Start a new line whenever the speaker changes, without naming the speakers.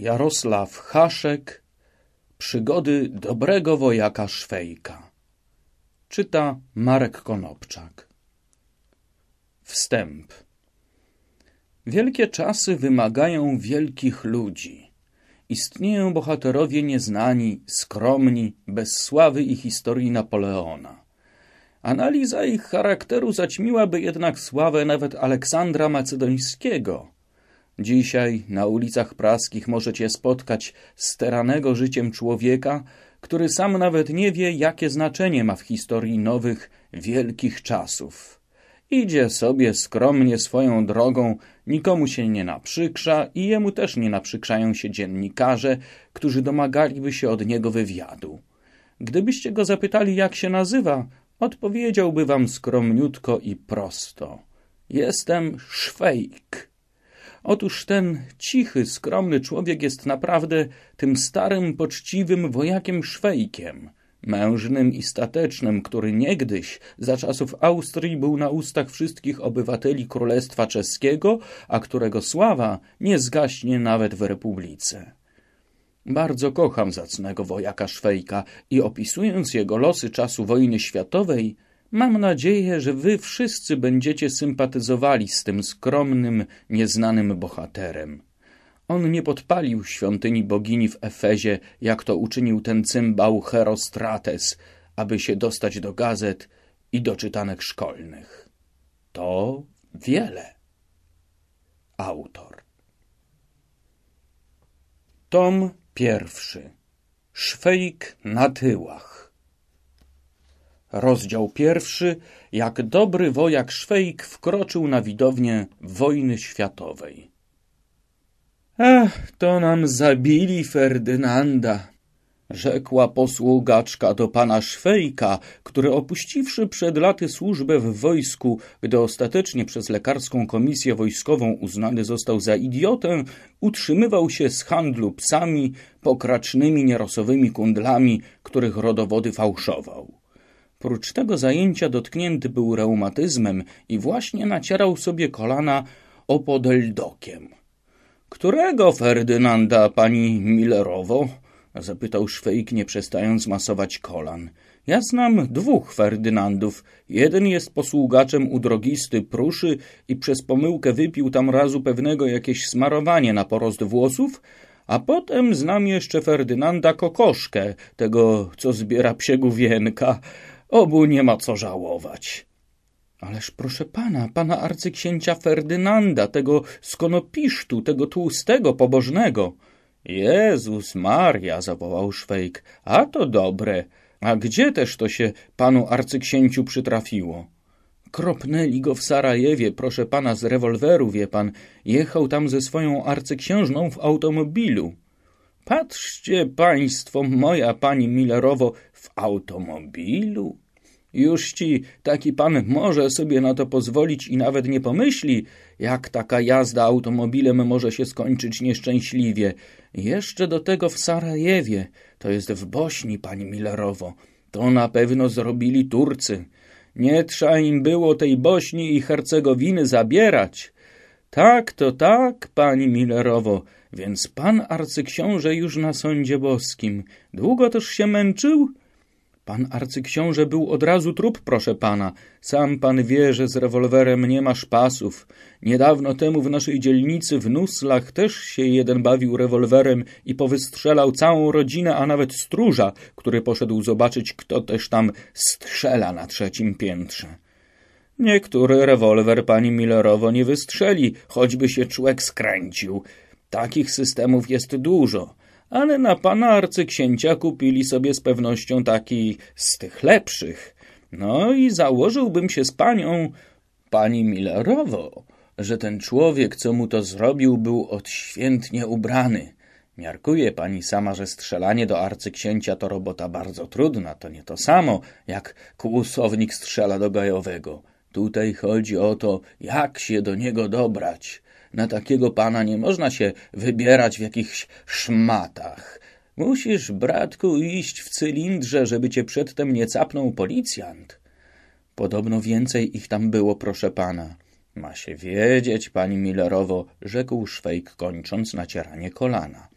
Jarosław Haszek Przygody dobrego wojaka Szwejka Czyta Marek Konopczak Wstęp Wielkie czasy wymagają wielkich ludzi. Istnieją bohaterowie nieznani, skromni, bez sławy i historii Napoleona. Analiza ich charakteru zaćmiłaby jednak sławę nawet Aleksandra Macedońskiego – Dzisiaj na ulicach praskich możecie spotkać steranego życiem człowieka, który sam nawet nie wie, jakie znaczenie ma w historii nowych, wielkich czasów. Idzie sobie skromnie swoją drogą, nikomu się nie naprzykrza i jemu też nie naprzykrzają się dziennikarze, którzy domagaliby się od niego wywiadu. Gdybyście go zapytali, jak się nazywa, odpowiedziałby wam skromniutko i prosto. Jestem Szwejk. Otóż ten cichy, skromny człowiek jest naprawdę tym starym, poczciwym wojakiem Szwejkiem, mężnym i statecznym, który niegdyś, za czasów Austrii, był na ustach wszystkich obywateli Królestwa Czeskiego, a którego sława nie zgaśnie nawet w Republice. Bardzo kocham zacnego wojaka Szwejka i opisując jego losy czasu wojny światowej, Mam nadzieję, że wy wszyscy będziecie sympatyzowali z tym skromnym, nieznanym bohaterem. On nie podpalił świątyni bogini w Efezie, jak to uczynił ten cymbał Herostrates, aby się dostać do gazet i do czytanek szkolnych. To wiele. Autor. Tom pierwszy. Szwejk na tyłach. Rozdział pierwszy. Jak dobry wojak Szwejk wkroczył na widownię wojny światowej. Ach, to nam zabili Ferdynanda, rzekła posługaczka do pana Szwejka, który opuściwszy przed laty służbę w wojsku, gdy ostatecznie przez lekarską komisję wojskową uznany został za idiotę, utrzymywał się z handlu psami, pokracznymi nierosowymi kundlami, których rodowody fałszował. Prócz tego zajęcia dotknięty był reumatyzmem i właśnie nacierał sobie kolana opodeldokiem. Którego Ferdynanda pani Millerowo? zapytał Szwejk, nie przestając masować kolan. Ja znam dwóch Ferdynandów. Jeden jest posługaczem u drogisty Pruszy i przez pomyłkę wypił tam razu pewnego jakieś smarowanie na porost włosów, a potem znam jeszcze Ferdynanda Kokoszkę, tego, co zbiera psiegówienka. Obu nie ma co żałować. Ależ proszę pana, pana arcyksięcia Ferdynanda, tego z Konopisztu, tego tłustego, pobożnego. Jezus Maria, zawołał Szwejk, a to dobre. A gdzie też to się panu arcyksięciu przytrafiło? Kropnęli go w Sarajewie, proszę pana, z rewolweru, wie pan. Jechał tam ze swoją arcyksiężną w automobilu. Patrzcie państwo, moja pani Millerowo, w automobilu? Już ci taki pan może sobie na to pozwolić i nawet nie pomyśli, jak taka jazda automobilem może się skończyć nieszczęśliwie. Jeszcze do tego w Sarajewie, to jest w Bośni, pani Millerowo. To na pewno zrobili Turcy. Nie trzeba im było tej Bośni i Hercegowiny zabierać. Tak, to tak, pani Millerowo, więc pan arcyksiąże już na sądzie boskim. Długo też się męczył? Pan arcyksiąże był od razu trup, proszę pana. Sam pan wie, że z rewolwerem nie ma szpasów. Niedawno temu w naszej dzielnicy w Nuslach też się jeden bawił rewolwerem i powystrzelał całą rodzinę, a nawet stróża, który poszedł zobaczyć, kto też tam strzela na trzecim piętrze. Niektóry rewolwer pani Millerowo nie wystrzeli, choćby się człek skręcił. Takich systemów jest dużo ale na pana arcyksięcia kupili sobie z pewnością taki z tych lepszych. No i założyłbym się z panią, pani Millerowo, że ten człowiek, co mu to zrobił, był odświętnie ubrany. Miarkuje pani sama, że strzelanie do arcyksięcia to robota bardzo trudna, to nie to samo, jak kłusownik strzela do gajowego. Tutaj chodzi o to, jak się do niego dobrać. Na takiego pana nie można się wybierać w jakichś szmatach. Musisz, bratku, iść w cylindrze, żeby cię przedtem nie capnął policjant. Podobno więcej ich tam było, proszę pana. Ma się wiedzieć, pani Millerowo, rzekł Szwejk, kończąc nacieranie kolana.